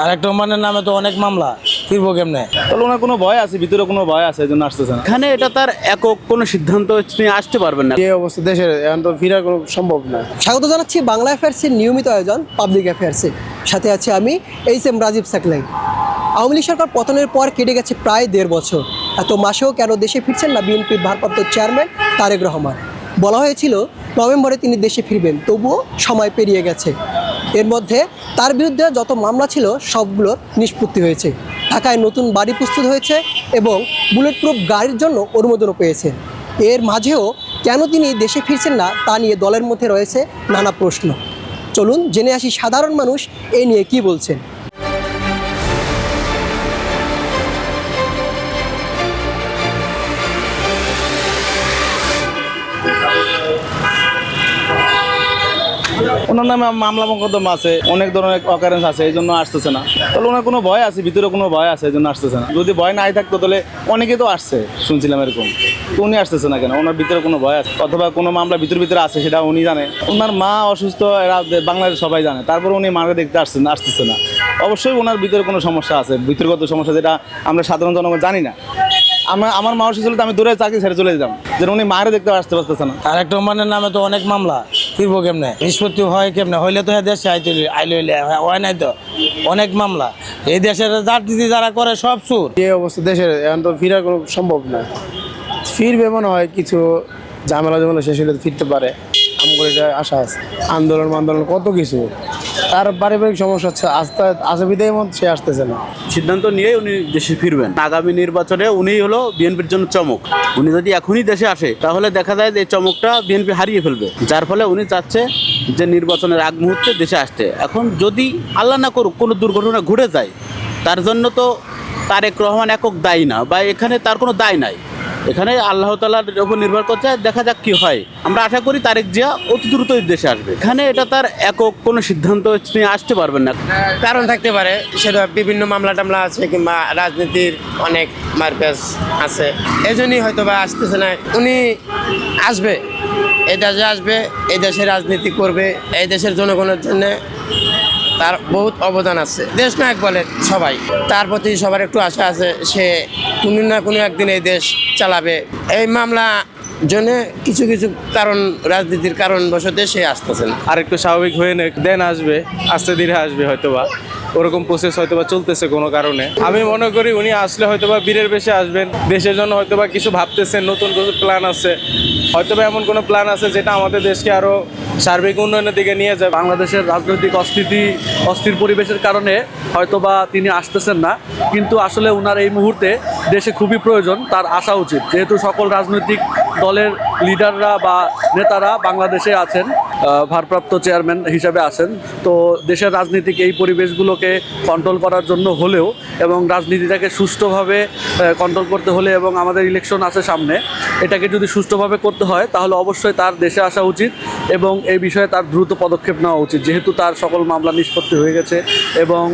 আর একটা ওমানের নামে তো অনেক মামলা ফিরবো কেমনে? তাহলে ওনার কোনো ভয় আছে? ভিতরে কোনো ভয় আছে? এই জন্য আসতেছে না। এখানে এটা তার একক কোনো সিদ্ধান্ত নিয়ে আসতে পারবেন না। যে অবস্থা দেশের এখন তো ফেরার কোনো সম্ভব না। স্বাগত জানাচ্ছি বাংলা অ্যাফেয়ার্সের নিয়মিত আয়োজন পাবলিক অ্যাফেয়ার্সে সাথে আছে আমি এইচ এম রাজীব সাকলাই। আওয়ামী লীগ সরকার পতনের পর কেটে গেছে প্রায় দেড় বছর। এত মাসেও কেন দেশে ফিরছেন না বিএনপির ভারপ্রাপ্ত চেয়ারম্যান তারেক রহমান? বলা হয়েছিল নভেম্বরে তিনি দেশে ফিরবেন তবুও সময় পেরিয়ে গেছে। এর মধ্যে তার বিরুদ্ধে যত মামলা ছিল, সবগুলোর নিষ্পত্তি হয়েছে। ঢাকায় নতুন বাড়ি প্রস্তুত হয়েছে এবং বুলেট প্রুফ গাড়ির জন্য অনুমোদনও পেয়েছে। এর মাঝেও কেন তিনি দেশে ফিরছেন না, তা নিয়ে দলের মধ্যে রয়েছে নানা প্রশ্ন। চলুন জেনে আসি সাধারণ মানুষ এ নিয়ে কি বলছেন। ওনার নামে মামলা মোকদ্দমা আছে, অনেক ধরনের অকারেন্স আছে, এই জন্য আসতেছে না। তাহলে ওনার কোনো ভয় আছে? ভিতরে কোনো ভয় আছে, এই জন্য আসতেছে না। যদি ভয় নাই থাকতো, তাহলে অনেকে তো আসছে, শুনছিলাম এরকম। উনি আসতেছে না কেন? ওনার ভিতরে কোনো ভয় আছে? অথবা কোনো মামলা ভিতর ভিতরে আছে, সেটা উনি জানে। ওনার মা অসুস্থ, এরা বাংলাদেশ সবাই জানে। তারপর উনি মাকে দেখতে আসছেন, আসতেছে না। অবশ্যই ওনার ভিতরে কোনো সমস্যা আছে, ভিতরগত সমস্যা যেটা আমরা সাধারণ জনগণ জানি না। আমার আমার মা অসুস্থ হলে আমি দূরে চাকরি ছেড়ে চলে যেতাম। যেন উনি মায়ের দেখতে আসতে পারতেছে না। আর একটা ওমানের নামে তো অনেক মামলা। ফিরবো কেমনে? নিষ্পত্তি হয় কেমনে? হইলে তো হ্যাঁ দেশে আইতে আইলে হইলে হয় নাই তো? অনেক মামলা। এই দেশের রাজনীতি যারা করে, সব সুর এই অবস্থা দেশের, এখন তো ফিরার কোনো সম্ভব না। ফিরবে মনে হয় কিছু ঝামেলা ঝামেলা শেষ হলে ফিরতে পারে। এটা আশা আছে। আন্দোলন আন্দোলন কত কিছু। তার পারিবারিক সমস্যা আছে আসতে আসে বিদায় মত সে আসতেছে না। সিদ্ধান্ত নিয়ে উনি দেশে ফিরবেন। আগামী নির্বাচনে উনি হলো বিএনপির জন্য চমক। উনি যদি এখনই দেশে আসে, তাহলে দেখা যায় যে চমকটা বিএনপি হারিয়ে ফেলবে। যার ফলে উনি চাচ্ছে যে নির্বাচনের আগ মুহূর্তে দেশে আসতে। এখন যদি আল্লাহ না করুক, কোনো দুর্ঘটনা ঘটে যায়, তার জন্য তো তারেক রহমান একক দায়ী না, বা এখানে তার কোনো দায় নাই। এখানে আল্লাহ তালার উপর নির্ভর করছে, দেখা যাক কি হয়। আমরা আশা করি তারেক জিয়া অতি দ্রুতই দেশে আসবে। এখানে এটা তার একক কোনো সিদ্ধান্ত নিয়ে আসতে পারবেন না। কারণ থাকতে পারে, সেটা বিভিন্ন মামলা টামলা আছে কিংবা রাজনীতির অনেক মারপ্যাচ আছে। এই জন্যই হয়তো বা আসতেছে না। উনি আসবে, এই দেশে আসবে, এই দেশে রাজনীতি করবে, এই দেশের জনগণের জন্য তার বহুত অবদান আছে। দেশ নায়ক বলে সবাই। তার প্রতি সবার একটু আশা আছে, সে কোনো না কোনো একদিন এই দেশ চালাবে। এই মামলা জন্য কিছু কিছু কারণ, রাজনীতির কারণ বসতে সে আসতেছে না। আর একটু স্বাভাবিক হয়ে দেন আসবে, আস্তে ধীরে আসবে হয়তোবা। ওরকম প্রসেস হয়তোবা চলতেছে কোনো কারণে। আমি মনে করি উনি আসলে হয়তোবা বীরের বেশে আসবেন। দেশের জন্য হয়তোবা কিছু ভাবতেছেন, নতুন কিছু প্ল্যান আছে। হয়তোবা এমন কোনো প্ল্যান আছে যেটা আমাদের দেশকে আরও সার্বিক উন্নয়নের দিকে নিয়ে যায় বাংলাদেশের রাজনৈতিক অস্থিতি, অস্থির পরিবেশের কারণে হয়তোবা তিনি আসতেছেন না। কিন্তু আসলে ওনার এই মুহূর্তে দেশে খুবই প্রয়োজন, তার আসা উচিত। যেহেতু সকল রাজনৈতিক দলের লিডাররা বা নেতারা বাংলাদেশে আছেন ভারপ্রাপ্ত চেয়ারম্যান হিসাবে আছেন। তো দেশের রাজনীতিক, এই পরিবেশগুলোকে কন্ট্রোল করার জন্য হলেও এবং রাজনীতিটাকে সুষ্ঠুভাবে কন্ট্রোল করতে হলে এবং আমাদের ইলেকশন আছে সামনে, এটাকে যদি সুষ্ঠুভাবে করতে হয়, তাহলে অবশ্যই তার দেশে আসা উচিত এবং এই বিষয়ে তার দ্রুত পদক্ষেপ নেওয়া উচিত। যেহেতু তার সকল মামলা নিষ্পত্তি হয়ে গেছে এবং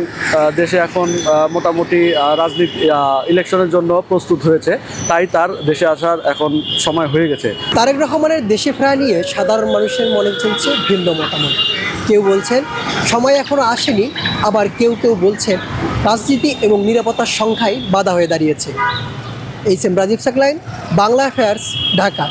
দেশে এখন মোটামুটি রাজনীতি ইলেকশনের জন্য প্রস্তুত হয়েছে, তাই তার দেশে আসার এখন সময় হয়ে গেছে। তারেক রহমানের দেশে ফেরা নিয়ে সাধারণ মানুষের মনে চলছে ভিন্ন মতামত। কেউ বলছেন, সময় এখনও আসেনি। আবার কেউ কেউ বলছেন, রাজনীতি এবং নিরাপত্তার সংখ্যায় বাধা হয়ে দাঁড়িয়েছে। H M Rajib Saklain, Bangla Affairs, Dhaka.